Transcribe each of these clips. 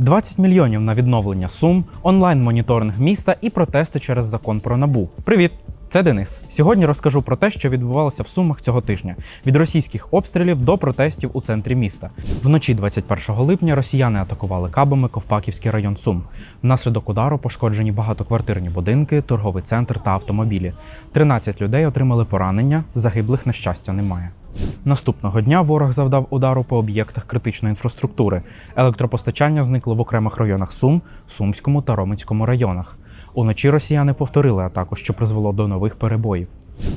20 мільйонів на відновлення сум, онлайн-моніторинг міста і протести через закон про набу. Привіт! Це Денис. Сьогодні розкажу про те, що відбувалося в Сумах цього тижня: від російських обстрілів до протестів у центрі міста. Вночі 21 липня росіяни атакували кабами Ковпаківський район Сум. Внаслідок удару пошкоджені багатоквартирні будинки, торговий центр та автомобілі. 13 людей отримали поранення, загиблих на щастя немає. Наступного дня ворог завдав удару по об'єктах критичної інфраструктури. Електропостачання зникло в окремих районах Сум, Сумському та Ромицькому районах. Уночі росіяни повторили атаку, що призвело до нових перебоїв.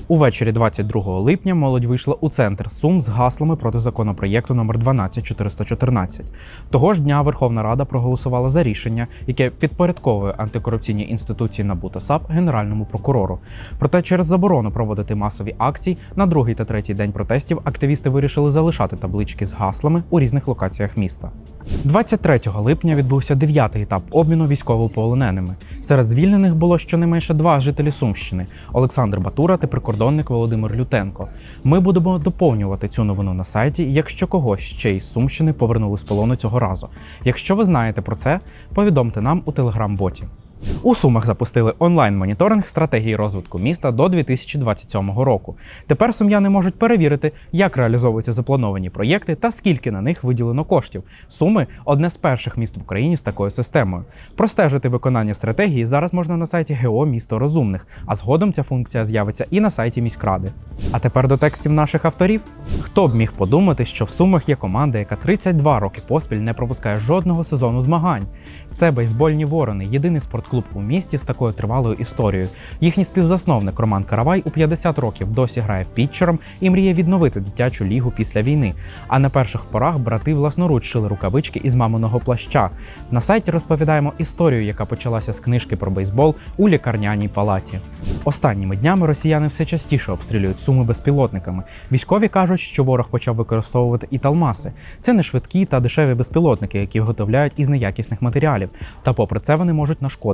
Увечері 22 липня молодь вийшла у центр Сум з гаслами проти законопроєкту номер 12414. Того ж дня Верховна Рада проголосувала за рішення, яке підпорядковує антикорупційні інституції НАБУ та САП Генеральному прокурору. Проте через заборону проводити масові акції на другий та третій день протестів активісти вирішили залишати таблички з гаслами у різних локаціях міста. 23 липня відбувся дев'ятий етап обміну військовополоненими. Серед звільнених було щонайменше два жителі Сумщини Олександр Батура та прикордонник Володимир Лютенко. Ми будемо доповнювати цю новину на сайті, якщо когось ще із Сумщини повернули з полону цього разу. Якщо ви знаєте про це, повідомте нам у телеграм-боті. У Сумах запустили онлайн-моніторинг стратегії розвитку міста до 2027 року. Тепер сум'яни можуть перевірити, як реалізовуються заплановані проєкти та скільки на них виділено коштів. Суми одне з перших міст в Україні з такою системою. Простежити виконання стратегії зараз можна на сайті ГО Місто Розумних, а згодом ця функція з'явиться і на сайті міськради. А тепер до текстів наших авторів. Хто б міг подумати, що в Сумах є команда, яка 32 роки поспіль не пропускає жодного сезону змагань. Це бейсбольні ворони, єдиний спортклуб у місті з такою тривалою історією. Їхній співзасновник Роман Каравай у 50 років досі грає пітчером і мріє відновити дитячу лігу після війни. А на перших порах брати власноруч шили рукавички із маминого плаща. На сайті розповідаємо історію, яка почалася з книжки про бейсбол у лікарняній палаті. Останніми днями росіяни все частіше обстрілюють суми безпілотниками. Військові кажуть, що ворог почав використовувати і талмаси. Це не швидкі та дешеві безпілотники, які виготовляють із неякісних матеріалів. Та попри це вони можуть нашкодити.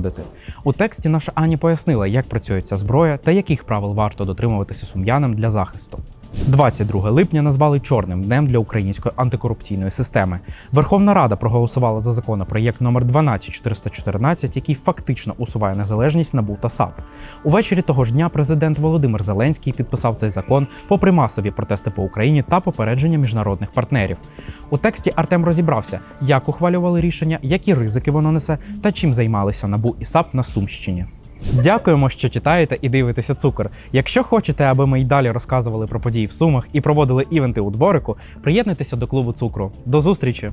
У тексті наша Аня пояснила, як працює ця зброя та яких правил варто дотримуватися сум'янам для захисту. 22 липня назвали чорним днем для української антикорупційної системи. Верховна Рада проголосувала за законопроєкт номер 12414, який фактично усуває незалежність НАБУ та САП. Увечері того ж дня президент Володимир Зеленський підписав цей закон попри масові протести по Україні та попередження міжнародних партнерів. У тексті Артем розібрався, як ухвалювали рішення, які ризики воно несе та чим займалися НАБУ і САП на Сумщині. Дякуємо, що читаєте і дивитеся цукор. Якщо хочете, аби ми й далі розказували про події в Сумах і проводили івенти у дворику, приєднуйтеся до клубу цукру. До зустрічі!